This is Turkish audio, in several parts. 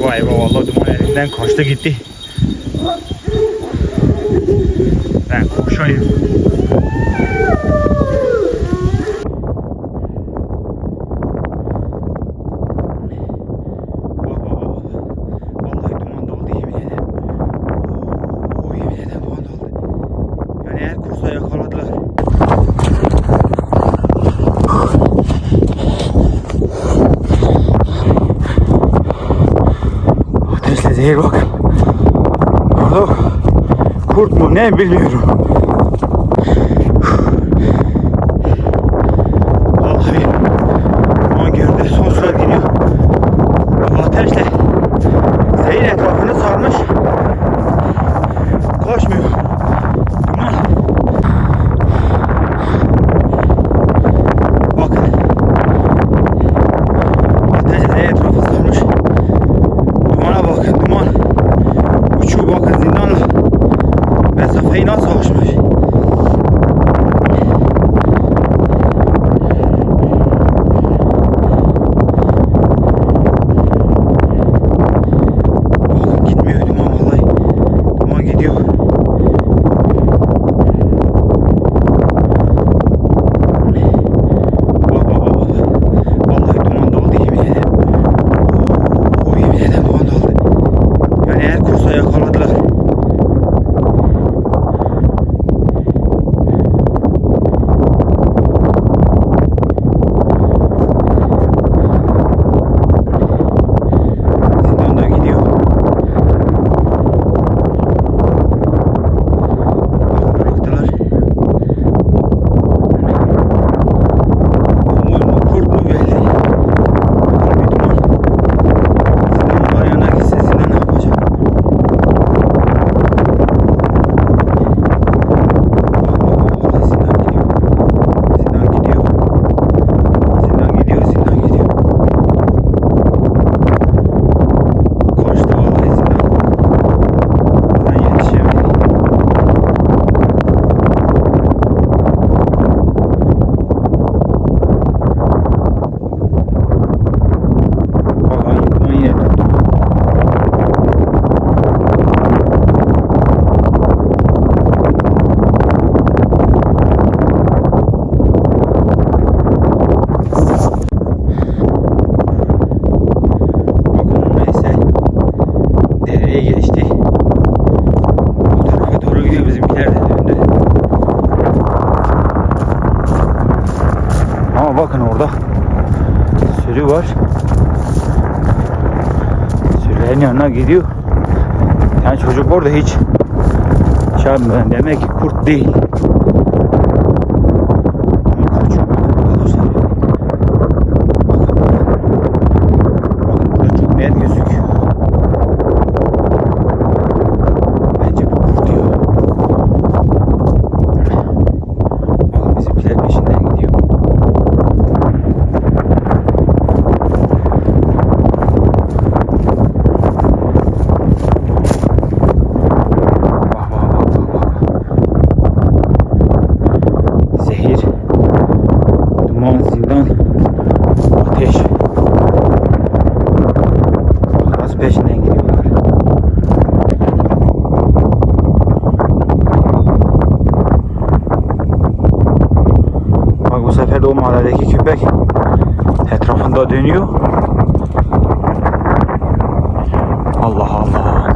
Eyvah eyvah vallahi duman elinden kaçtı gitti. Ben koşayım. Bak bak bak. Vallahi duman doldu yemin ederim. Oo, yemin ederim duman doldu. Yani eğer kursa yakaladılar. Zehir bakın. Orada kurt mu ne bilmiyorum. Ama bakın orada sürü var. Sürülerin yanına gidiyor. Yani çocuk orada hiç çarpmıyor. Demek ki kurt değil. Ama kaçıyor arkadaşlar. Bakın bakın. Bakın burada çok net gözüküyor. Bence bu kurt diyor. Bakın bizimkiler peşinden gidiyor. Bak bak bak bak bak. Zehir, duman, zindan, ateş. Bak nasıl peşinden gidiyorlar. Bak bu mahalledeki köpek etrafında dönüyor. Allah Allah.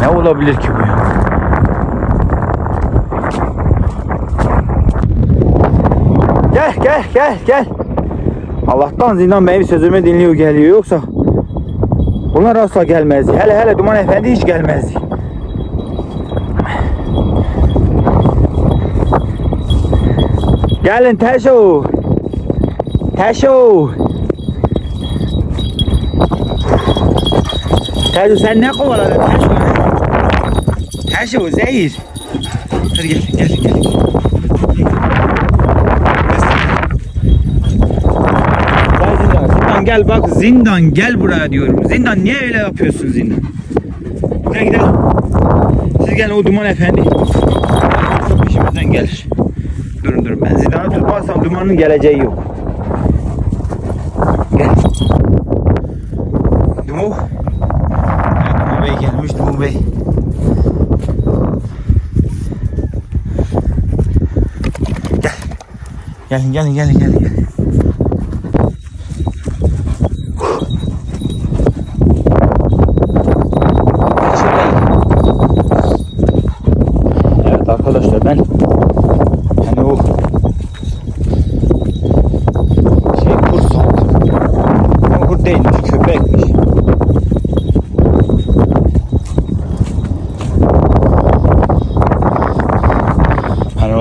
Ne olabilir ki bu ya? Gel gel gel gel. Allah'tan zindan benim sözümü dinliyor geliyor yoksa bunlar asla gelmezdi. Hele hele Duman Efendi hiç gelmezdi. Gelin Teşo. Teşo. Teşo sen ne kovaladın Teşo? Teşo zehir. Hadi gel gel gel. Zindan, gel bak zindan gel buraya diyorum. Zindan niye öyle yapıyorsun zindan? Gel gidelim. Siz gelin o duman efendi. Çok işimizden gelir budur. Ben zidane tutmazsam dumanın geleceği yok. Gel. Dumuh. Dumuh Bey gelmiş Dumuh Bey. Gel. Gelin gelin gelin gelin. gelin.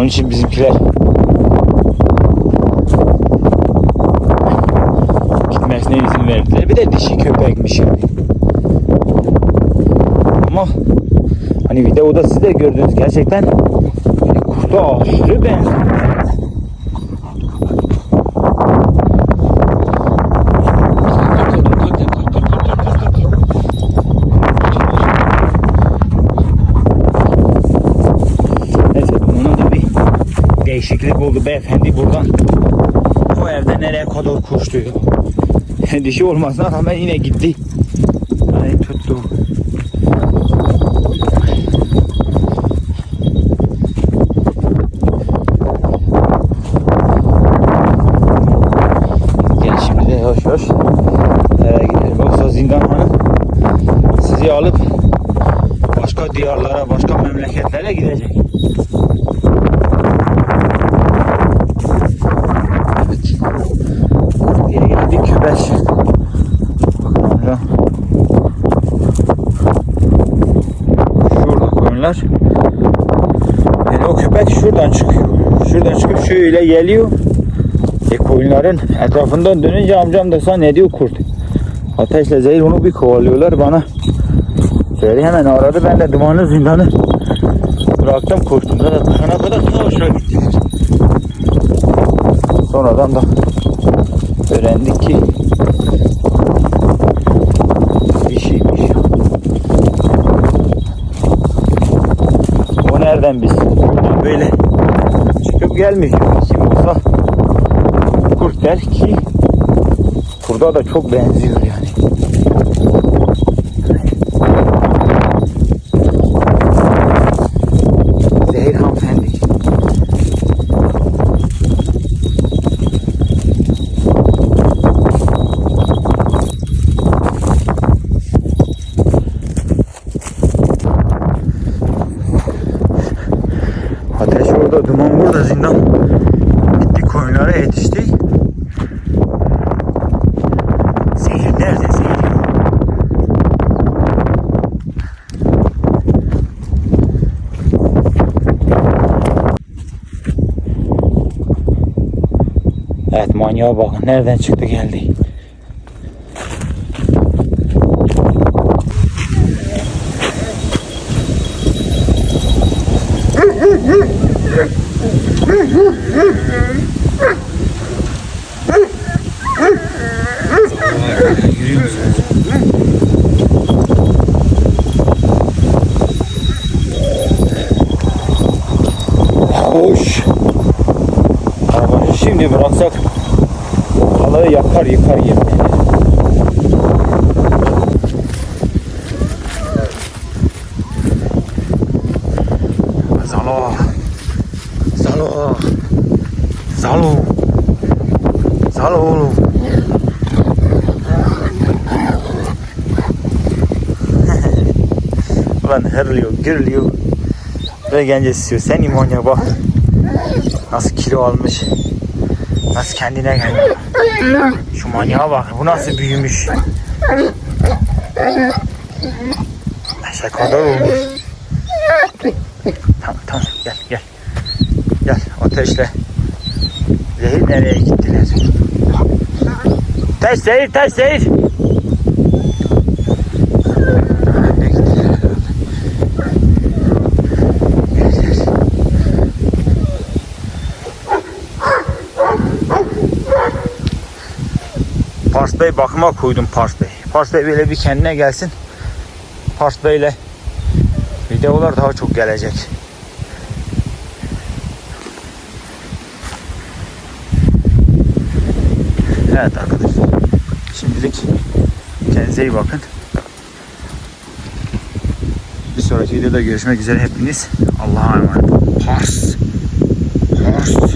Onun için bizimkiler gitmesine izin verdiler. Bir de dişi köpekmiş yani. Ama hani videoda siz de gördünüz gerçekten hani kurda aşırı benziyor. Neyse bunun da bir değişiklik oldu beyefendi buradan. O evde nereye kadar koştuyor. Dişi olmasına rağmen yine gitti. Ay tuttu. 5. Amca. Şurada koyunlar. Yani o köpek şuradan çıkıyor. Şuradan çıkıp şöyle geliyor. E koyunların etrafından dönünce amcam da sana ne diyor kurt. Ateşle zehir onu bir kovalıyorlar bana. Zehri hemen aradı ben de dumanlı zindanı bıraktım kurtunda da. Sana kadar savaşa gittik. Sonradan da öğrendik ki dişiymiş. O nereden biz? Böyle çıkıp gelmiyor. Kim olsa kurt der ki kurda da çok benziyor yani. Zehir hanımefendi. Ateş orada, duman burada, zindan. Gitti koyunlara yetişti. Zehir nerede zehir? Evet manyağa bakın nereden çıktı geldi. Hoş. Arabayı şimdi bıraksak balığı yakar yıkar ederim. Zalo. Zalo. Zalo. Zalo oğlum. Ulan hırlıyor, gürlüyor. Ve gence istiyor. Sen imonya bak. Nasıl kilo almış. Nasıl kendine geldi. Şu manyağa bak. Bu nasıl büyümüş. Eşek kadar olmuş. Tamam tamam gel gel. Gel ateşle. Zehir nereye gittiler? Taş zehir taş zehir. Pars Bey bakıma koydum Pars Bey. Pars Bey böyle bir kendine gelsin. Pars Bey ile videolar daha çok gelecek. Evet arkadaşlar. Şimdilik kendinize iyi bakın. Bir sonraki videoda görüşmek üzere hepiniz. Allah'a emanet olun. Pars. Pars.